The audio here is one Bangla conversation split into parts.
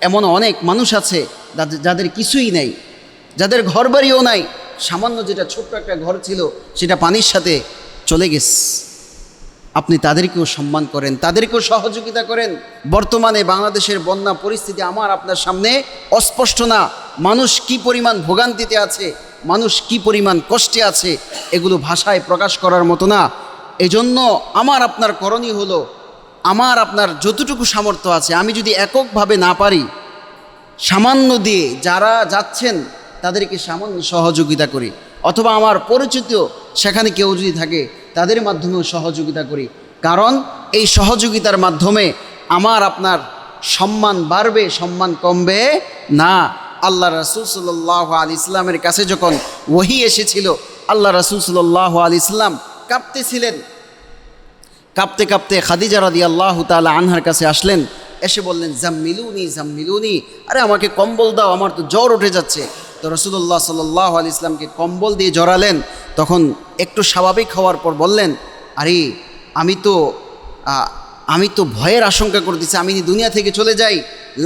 এমন অনেক মানুষ আছে যাদের- কিছুই নেই, যাদের ঘর বাড়িও নাই। সামান্য যেটা ছোট্ট একটা ঘর ছিল, সেটা পানির সাথে চলে গেছে। আপনি তাদেরকেও সম্মান করেন, তাদেরকেও সহযোগিতা করেন। বর্তমানে বাংলাদেশের বন্যা পরিস্থিতি আমার আপনার সামনে অস্পষ্ট না। মানুষ কি পরিমাণ ভোগান্তিতে আছে, মানুষ কি পরিমাণ কষ্টে আছে, এগুলো ভাষায় প্রকাশ করার মতো না। এজন্য আমার আপনার করণীয় হলো আমার আপনার যতটুকু সামর্থ্য আছে, আমি যদি এককভাবে না পারি, সামান্য দিয়ে যারা যাচ্ছেন, তাদেরকে সামান্য সহযোগিতা করি। অথবা আমার পরিচিত সেখানে কেউ যদি থাকে, তাদের মাধ্যমেও সহযোগিতা করি। কারণ এই সহযোগিতার মাধ্যমে আমার আপনার সম্মান বাড়বে, সম্মান কমবে না। আল্লাহ রসুল সাল্লাহ আল ইসলামের কাছে যখন ওহি এসেছিল, আল্লাহ রসুল সাল্লাহ আল ইসলাম কাঁপতেছিলেন। কাঁপতে কাঁপতে খাদিজা রাদি আল্লাহ তালা আনহার কাছে আসলেন। এসে বললেন, জাম্মিলুনি জাম্মিলুনি, আরে আমাকে কম্বল দাও, আমার তো জ্বর উঠে যাচ্ছে। তো রসুল্লাহ সাল্লাহ আলি ইসলামকে কম্বল দিয়ে জড়ালেন। তখন একটু স্বাভাবিক হওয়ার পর বললেন, আরে, আমি তো আমি তো ভয়ের আশঙ্কা করতেছি আমি দুনিয়া থেকে চলে যাই।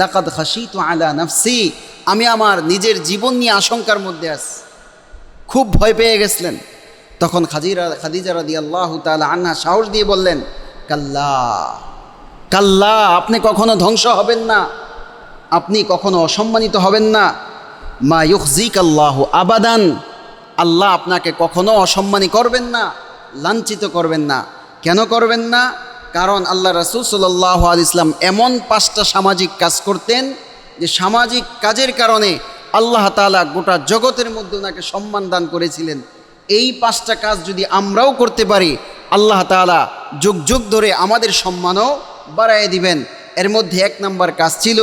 লাকাদ হাসি তো আলা নাফসি, আমি আমার নিজের জীবন নিয়ে আশঙ্কার মধ্যে আছি। খুব ভয় পেয়ে গেছিলেন। তখন খাজিরা খাদিজা রাদি আল্লাহ তালা আন্না সাহস দিয়ে বললেন, কাল্লা কাল্লা, আপনি কখনো ধ্বংস হবেন না। আপনি কখনো অসম্মানিত হবেন না। মা ইউজিক আল্লাহ আবাদান, আল্লাহ আপনাকে কখনো অসম্মানী করবেন না, লাঞ্ছিত করবেন না। কেন করবেন না? কারণ আল্লাহ রসুল সাল্লাহ আল ইসলাম এমন পাঁচটা সামাজিক কাজ করতেন যে সামাজিক কাজের কারণে আল্লাহ তাআলা গোটা জগতের মধ্যে ওনাকে সম্মান দান করেছিলেন। এই পাঁচটা কাজ যদি আমরাও করতে পারি, আল্লাহ তাআলা যুগ যুগ ধরে আমাদের সম্মানও বাড়ায় দিবেন। এর মধ্যে এক নাম্বার কাজ ছিল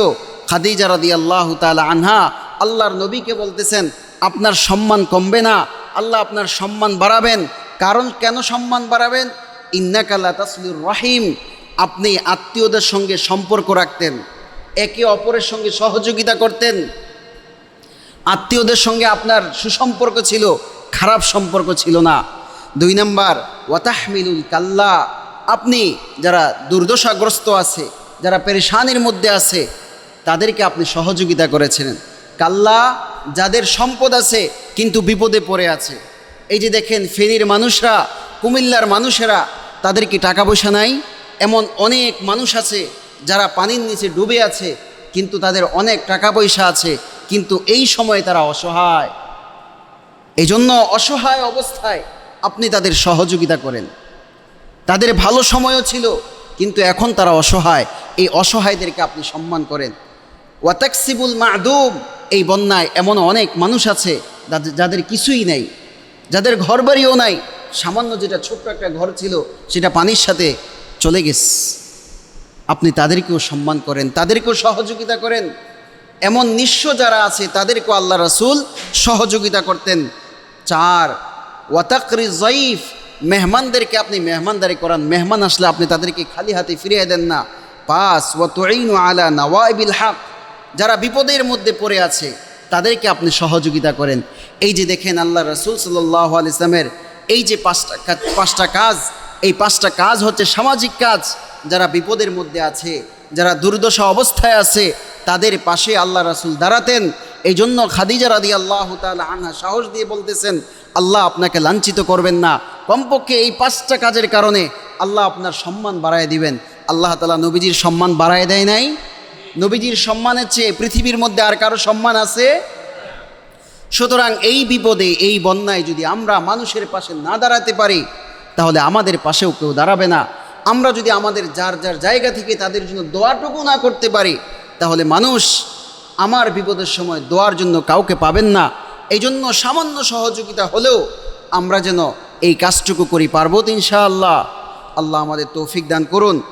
খাদিজা রাদি আল্লাহ তাআলা আনহা। আল্লাহর নবীকে বলতেছেন, আপনার সম্মান কমবে না, আল্লাহ আপনার সম্মান বাড়াবেন। কারণ কেন সম্মান বাড়াবেন? ইন্নাকাল্লা তাসলুর রাহিম। আপনি আত্মীয়দের সঙ্গে সম্পর্ক রাখতেন, একে অপরের সঙ্গে সহযোগিতা করতেন। আত্মীয়দের সঙ্গে আপনার সুসম্পর্ক ছিল খারাপ সম্পর্ক ছিল না। দুই নাম্বার, ওয়াতাহমিলুল কাল্লা, আপনি যারা দুর্দশাগ্রস্ত আছে, যারা পেরেশানির মধ্যে আছে, তাদেরকে আপনি সহযোগিতা করেছিলেন। কাল্লা যাদের সম্পদ আছে, কিন্তু বিপদে পড়ে আছে। এই যে দেখেন, ফেনীর মানুষরা, কুমিল্লার মানুষেরা, তাদের কি টাকা পয়সা নাই? এমন অনেক মানুষ আছে, যারা পানির নিচে ডুবে আছে, কিন্তু তাদের অনেক টাকা পয়সা আছে, কিন্তু এই সময়ে তারা অসহায়। এই জন্য অসহায় অবস্থায় আপনি তাদের সহযোগিতা করেন। তাদের ভালো সময়ও ছিল, কিন্তু এখন তারা অসহায়। এই অসহায়দেরকে আপনি সম্মান করেন। ওয়াতাকসিবুল মাদুম, এই বন্যায় এমন অনেক মানুষ আছে যাদের- কিছুই নেই। যাদের ঘর বাড়িও নাই। সামান্য যেটা ছোট্ট একটা ঘর ছিল, সেটা পানির সাথে চলে গেছে। আপনি তাদেরকেও সম্মান করেন, তাদেরকেও সহযোগিতা করেন। এমন নিঃস্ব যারা আছে, তাদেরকেও আল্লাহ রসুল সহযোগিতা করতেন। চার, ওয়াতাকরি জয়ীফ মেহমানদেরকে আপনি মেহমানদারি করান, মেহমান আসলে আপনি তাদেরকে খালি হাতে ফিরিয়ে দেন না। পাঁচ ও তোইন আলা নওয়াইবিল হক, যারা বিপদের মধ্যে পড়ে আছে, তাদেরকে আপনি সহযোগিতা করেন। এই যে দেখেন আল্লাহ রসুল সাল্লাহ ইসলামের এই যে পাঁচটা পাঁচটা কাজ, এই পাঁচটা কাজ হচ্ছে সামাজিক কাজ। যারা বিপদের মধ্যে আছে, যারা দুর্দশা অবস্থায় আছে, তাদের পাশে আল্লাহ রাসুল দাঁড়াতেন। এই জন্য খাদিজা রাদি আল্লাহ আনহা সাহস দিয়ে বলতেছেন, আল্লাহ আপনাকে লাঞ্ছিত করবেন না। কমপক্ষে এই পাঁচটা কাজের কারণে আল্লাহ আপনার সম্মান বাড়ায় দিবেন। আল্লাহ তালা নবীজির সম্মান বাড়ায় দেয় নাই। নবীজির সম্মানের চেয়ে পৃথিবীর মধ্যে আর কারও সম্মান আছে? সুতরাং এই বিপদে, এই বন্যায় যদি আমরা মানুষের পাশে না দাঁড়াতে পারি, তাহলে আমাদের পাশেও কেউ দাঁড়াবে না। আমরা যদি আমাদের যার যার জায়গা থেকে তাদের জন্য দোয়াটুকু না করতে পারি, তাহলে মানুষ আমার বিপদের সময় দোয়ার জন্য কাউকে পাবেন না। এই জন্য সামান্য সহযোগিতা হলেও আমরা যেন এই কাজটুকু করি পারব ইনশাআল্লাহ। আল্লাহ আমাদের তৌফিক দান করুন।